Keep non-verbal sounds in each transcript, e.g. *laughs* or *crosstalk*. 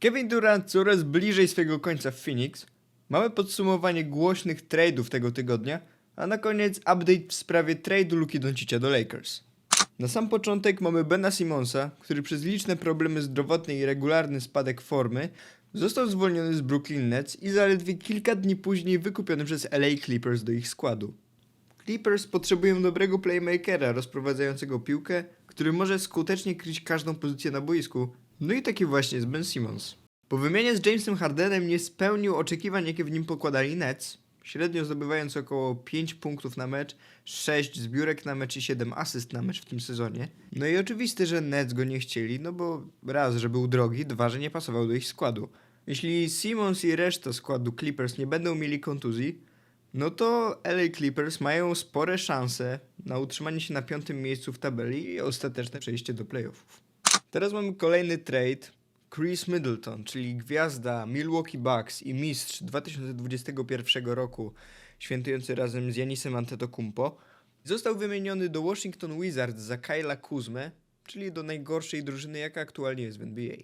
Kevin Durant coraz bliżej swojego końca w Phoenix. Mamy podsumowanie głośnych trade'ów tego tygodnia, a na koniec update w sprawie trade'u Luki Doncicia do Lakers. Na sam początek mamy Bena Simonsa, który przez liczne problemy zdrowotne i regularny spadek formy został zwolniony z Brooklyn Nets i zaledwie kilka dni później wykupiony przez LA Clippers do ich składu. Clippers potrzebują dobrego playmakera rozprowadzającego piłkę, który może skutecznie kryć każdą pozycję na boisku. No i taki właśnie jest Ben Simmons. Po wymianie z Jamesem Hardenem nie spełnił oczekiwań, jakie w nim pokładali Nets, średnio zdobywając około 5 punktów na mecz, 6 zbiórek na mecz i 7 asyst na mecz w tym sezonie. No i oczywiste, że Nets go nie chcieli, no bo raz, że był drogi, dwa, że nie pasował do ich składu. Jeśli Simmons i reszta składu Clippers nie będą mieli kontuzji, no to LA Clippers mają spore szanse na utrzymanie się na piątym miejscu w tabeli i ostateczne przejście do playoffów. Teraz mamy kolejny trade. Chris Middleton, czyli gwiazda Milwaukee Bucks i mistrz 2021 roku, świętujący razem z Janisem Antetokounmpo, został wymieniony do Washington Wizards za Kyla Kuzmę, czyli do najgorszej drużyny, jaka aktualnie jest w NBA.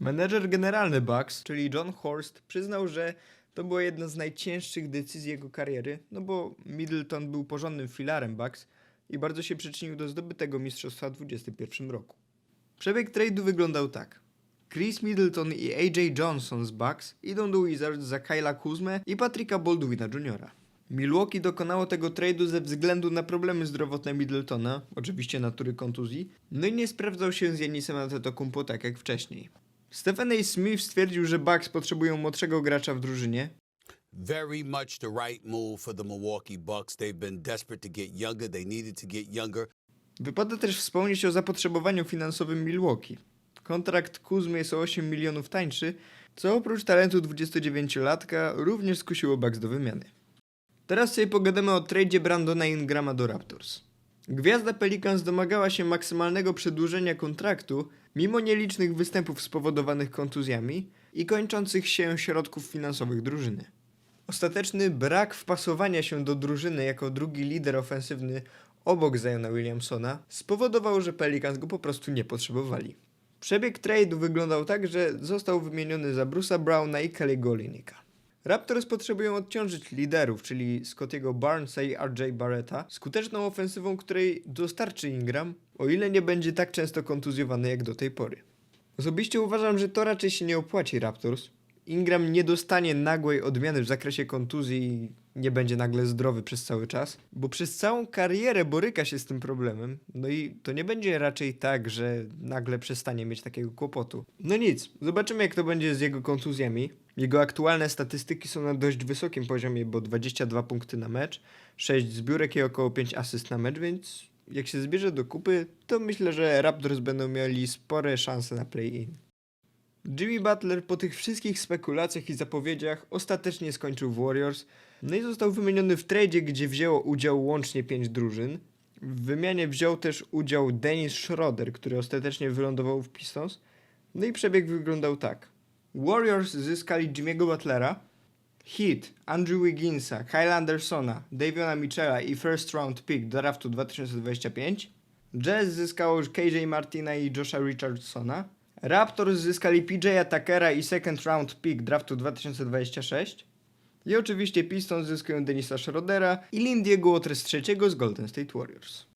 Menedżer generalny Bucks, czyli John Horst, przyznał, że to była jedna z najcięższych decyzji jego kariery, no bo Middleton był porządnym filarem Bucks i bardzo się przyczynił do zdobytego mistrzostwa w 2021 roku. Przebieg trade'u wyglądał tak. Chris Middleton i AJ Johnson z Bucks idą do Wizards za Kyla Kuzmę i Patricka Baldwina Jr. Milwaukee dokonało tego trade'u ze względu na problemy zdrowotne Middletona, oczywiście natury kontuzji, no i nie sprawdzał się z Janisem Antetokounmpo tak jak wcześniej. Stephen A. Smith stwierdził, że Bucks potrzebują młodszego gracza w drużynie, Very much the right move for the Milwaukee Bucks. They've been desperate to get younger. They needed to get younger. Wypada też wspomnieć o zapotrzebowaniu finansowym Milwaukee. Kontrakt Kuzmy jest o 8 milionów tańszy, co oprócz talentu 29-latka również skusiło Bucks do wymiany. Teraz sobie pogadamy o tradzie Brandona Ingrama do Raptors. Gwiazda Pelicans domagała się maksymalnego przedłużenia kontraktu, mimo nielicznych występów spowodowanych kontuzjami i kończących się środków finansowych drużyny. Ostateczny brak wpasowania się do drużyny jako drugi lider ofensywny obok Ziona Williamsona spowodował, że Pelicans go po prostu nie potrzebowali. Przebieg trade'u wyglądał tak, że został wymieniony za Bruce'a Browna i Kelly'ego Olynyka. Raptors potrzebują odciążyć liderów, czyli Scottiego Barnesa i RJ Barretta, skuteczną ofensywą, której dostarczy Ingram, o ile nie będzie tak często kontuzjowany jak do tej pory. Osobiście uważam, że to raczej się nie opłaci Raptors. Ingram nie dostanie nagłej odmiany w zakresie kontuzji nie będzie nagle zdrowy przez cały czas, bo przez całą karierę boryka się z tym problemem. No i to nie będzie raczej tak, że nagle przestanie mieć takiego kłopotu. No nic, zobaczymy jak to będzie z jego kontuzjami. Jego aktualne statystyki są na dość wysokim poziomie, bo 22 punkty na mecz, 6 zbiórek i około 5 asyst na mecz, więc jak się zbierze do kupy, to myślę, że Raptors będą mieli spore szanse na play-in. Jimmy Butler po tych wszystkich spekulacjach i zapowiedziach ostatecznie skończył w Warriors, no i został wymieniony w tradzie, gdzie wzięło udział łącznie 5 drużyn. W wymianie wziął też udział Dennis Schroeder, który ostatecznie wylądował w Pistons. No i przebieg wyglądał tak. Warriors zyskali Jimmy'ego Butlera, Heat, Andrew Wigginsa, Kyle Andersona, Daviona Mitchella i first round pick draftu 2025. Jazz zyskało KJ Martina i Josha Richardsona. Raptors zyskali PJ'a Tuckera i second round pick draftu 2026. I oczywiście Pistons zyskują Denisa Schroedera i Lindiego Watres III z Golden State Warriors.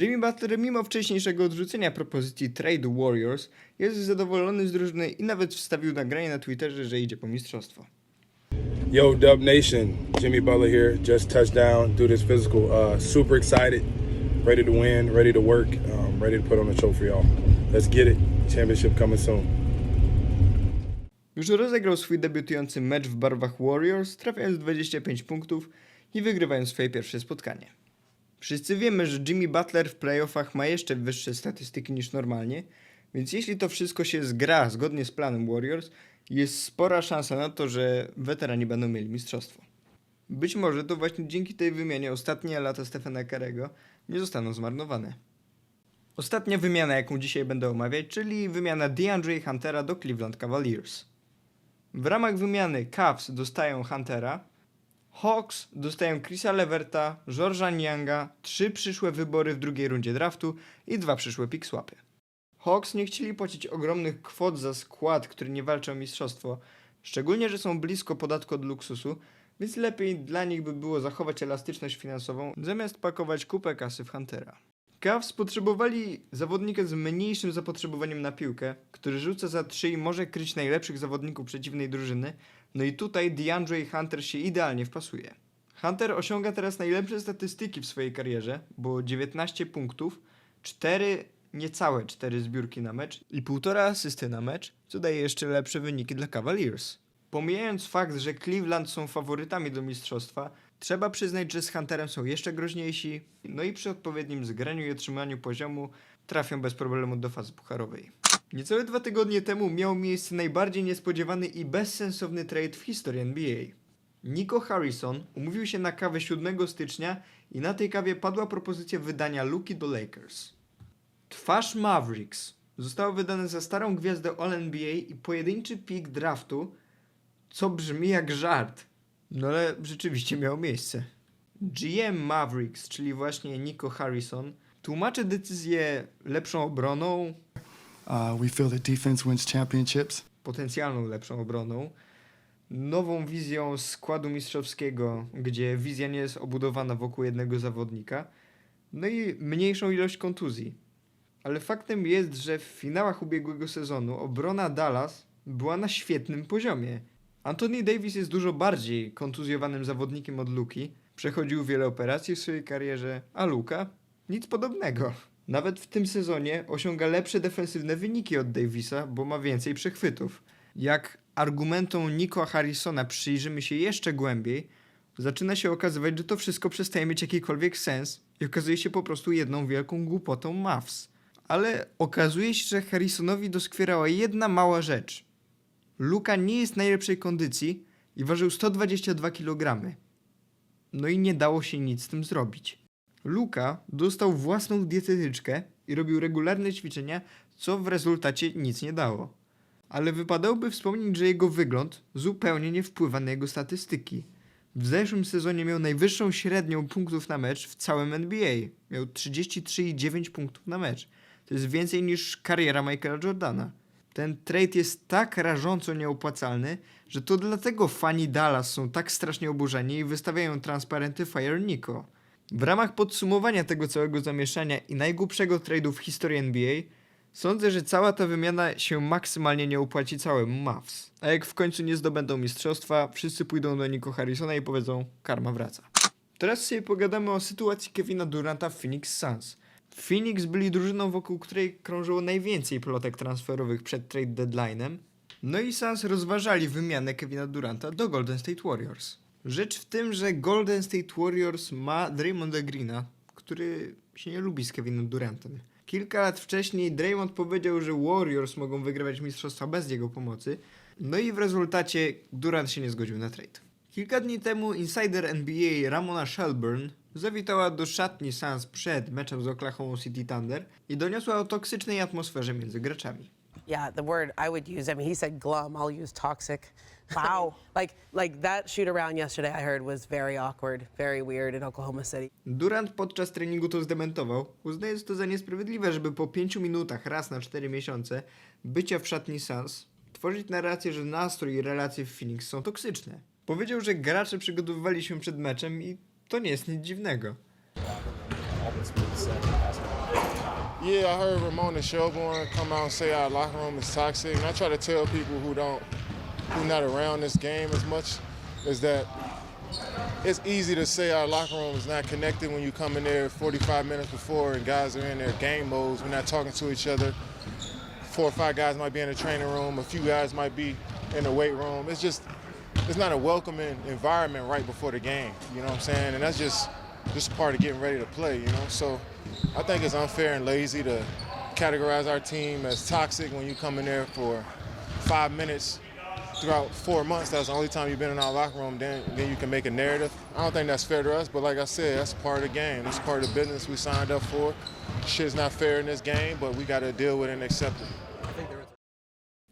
Jimmy Butler mimo wcześniejszego odrzucenia propozycji trade Warriors jest zadowolony z drużyny i nawet wstawił nagranie na Twitterze, że idzie po mistrzostwo. Yo, Dub Nation, Jimmy Butler here. Just touched down, do this physical. Uh, super excited, ready to win, ready to work, um, ready to put on a show for y'all. Let's get it. Championship coming soon. Już rozegrał swój debiutujący mecz w barwach Warriors, trafiając 25 punktów i wygrywając swoje pierwsze spotkanie. Wszyscy wiemy, że Jimmy Butler w playoffach ma jeszcze wyższe statystyki niż normalnie, więc jeśli to wszystko się zgra zgodnie z planem Warriors, jest spora szansa na to, że weterani będą mieli mistrzostwo. Być może to właśnie dzięki tej wymianie ostatnie lata Stephena Curry'ego nie zostaną zmarnowane. Ostatnia wymiana, jaką dzisiaj będę omawiać, czyli wymiana DeAndre Huntera do Cleveland Cavaliers. W ramach wymiany Cavs dostają Huntera, Hawks dostają Chrisa Leverta, George'a Nianga, trzy przyszłe wybory w drugiej rundzie draftu i dwa przyszłe pick swapy. Hawks nie chcieli płacić ogromnych kwot za skład, który nie walczy o mistrzostwo, szczególnie, że są blisko podatku od luksusu, więc lepiej dla nich by było zachować elastyczność finansową, zamiast pakować kupę kasy w Huntera. Cavs potrzebowali zawodnika z mniejszym zapotrzebowaniem na piłkę, który rzuca za trzy i może kryć najlepszych zawodników przeciwnej drużyny, no i tutaj DeAndre Hunter się idealnie wpasuje. Hunter osiąga teraz najlepsze statystyki w swojej karierze, bo 19 punktów, 4, niecałe 4 zbiórki na mecz i 1,5 asysty na mecz, co daje jeszcze lepsze wyniki dla Cavaliers. Pomijając fakt, że Cleveland są faworytami do mistrzostwa, trzeba przyznać, że z Hunterem są jeszcze groźniejsi, no i przy odpowiednim zgraniu i otrzymaniu poziomu trafią bez problemu do fazy pucharowej. Niecałe dwa tygodnie temu miał miejsce najbardziej niespodziewany i bezsensowny trade w historii NBA. Nico Harrison umówił się na kawę 7 stycznia i na tej kawie padła propozycja wydania Luki do Lakers. Twarz Mavericks zostało wydane za starą gwiazdę All-NBA i pojedynczy pik draftu, co brzmi jak żart. No ale rzeczywiście miało miejsce. GM Mavericks, czyli właśnie Nico Harrison, tłumaczy decyzję lepszą obroną, Uh, we feel that defense wins championships. potencjalną lepszą obroną, nową wizją składu mistrzowskiego, gdzie wizja nie jest obudowana wokół jednego zawodnika, no i mniejszą ilość kontuzji. Ale faktem jest, że w finałach ubiegłego sezonu obrona Dallas była na świetnym poziomie. Anthony Davis jest dużo bardziej kontuzjowanym zawodnikiem od Luki, przechodził wiele operacji w swojej karierze, a Luka nic podobnego. Nawet w tym sezonie osiąga lepsze defensywne wyniki od Davisa, bo ma więcej przechwytów. Jak argumentom Nico Harrisona przyjrzymy się jeszcze głębiej, zaczyna się okazywać, że to wszystko przestaje mieć jakikolwiek sens i okazuje się po prostu jedną wielką głupotą Mavs. Ale okazuje się, że Harrisonowi doskwierała jedna mała rzecz. Luka nie jest w najlepszej kondycji i ważył 122 kg. No i nie dało się nic z tym zrobić. Luka dostał własną dietetyczkę i robił regularne ćwiczenia, co w rezultacie nic nie dało. Ale wypadałoby wspomnieć, że jego wygląd zupełnie nie wpływa na jego statystyki. W zeszłym sezonie miał najwyższą średnią punktów na mecz w całym NBA. Miał 33,9 punktów na mecz. To jest więcej niż kariera Michaela Jordana. Ten trade jest tak rażąco nieopłacalny, że to dlatego fani Dallas są tak strasznie oburzeni i wystawiają transparenty Fire Nico. W ramach podsumowania tego całego zamieszania i najgłupszego trade'u w historii NBA, sądzę, że cała ta wymiana się maksymalnie nie opłaci całemu Mavs. A jak w końcu nie zdobędą mistrzostwa, wszyscy pójdą do Nico Harrisona i powiedzą, karma wraca. Teraz sobie pogadamy o sytuacji Kevina Duranta w Phoenix Suns. Phoenix byli drużyną, wokół której krążyło najwięcej plotek transferowych przed trade deadline'em. No i Suns rozważali wymianę Kevina Duranta do Golden State Warriors. Rzecz w tym, że Golden State Warriors ma Draymonda Greena, który się nie lubi z Kevinem Durantem. Kilka lat wcześniej Draymond powiedział, że Warriors mogą wygrywać mistrzostwa bez jego pomocy, no i w rezultacie Durant się nie zgodził na trade. Kilka dni temu insider NBA Ramona Shelburne zawitała do szatni Suns przed meczem z Oklahoma City Thunder i doniosła o toksycznej atmosferze między graczami. Yeah, the word I would use. I mean, he said glum. I'll use toxic. *laughs* Wow. *laughs* like, like that shoot around yesterday. I heard was very awkward, very weird in Oklahoma City. Durant podczas treningu to zdementował, uznając to za niesprawiedliwe, żeby po 5 minutach raz na 4 miesiące bycia w szatni Suns tworzyć narrację, że nastrój i relacje w Phoenix są toksyczne. Powiedział, że gracze przygotowywali się przed meczem i to nie jest nic dziwnego. Yeah, I heard Ramona Shelburne come out and say our locker room is toxic. And I try to tell people who don't, who not around this game as much, is that it's easy to say our locker room is not connected when you come in there 45 minutes before and guys are in their game modes. We're not talking to each other. Four or five guys might be in the training room. A few guys might be in the weight room. It's just, it's not a welcoming environment right before the game. You know what I'm saying? And that's just, just part of getting ready to play. You know, so I think it's unfair and lazy to categorize our team as toxic when you come in there for five minutes throughout four months. That's the only time you've been in our locker room. Then, then you can make a narrative. I don't think that's fair to us. But like I said, that's part of the game. That's part of the business we signed up for. Shit's not fair in this game, but we got to deal with it and accept it.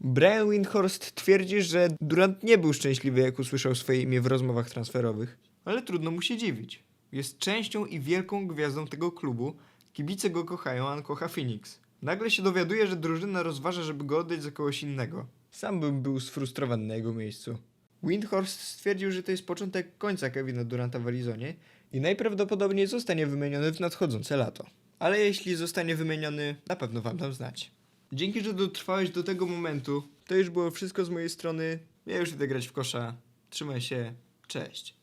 Brian Windhorst twierdzi, że Durant nie był szczęśliwy, jak usłyszał swoje imię w rozmowach transferowych. Ale trudno mu się dziwić. Jest częścią i wielką gwiazdą tego klubu. Kibice go kochają, a on kocha Phoenix. Nagle się dowiaduje, że drużyna rozważa, żeby go oddać za kogoś innego. Sam bym był sfrustrowany na jego miejscu. Windhorst stwierdził, że to jest początek końca Kevina Duranta w Arizonie i najprawdopodobniej zostanie wymieniony w nadchodzące lato. Ale jeśli zostanie wymieniony, na pewno wam dam znać. Dzięki, że dotrwałeś do tego momentu. To już było wszystko z mojej strony. Ja już idę grać w kosza. Trzymaj się. Cześć.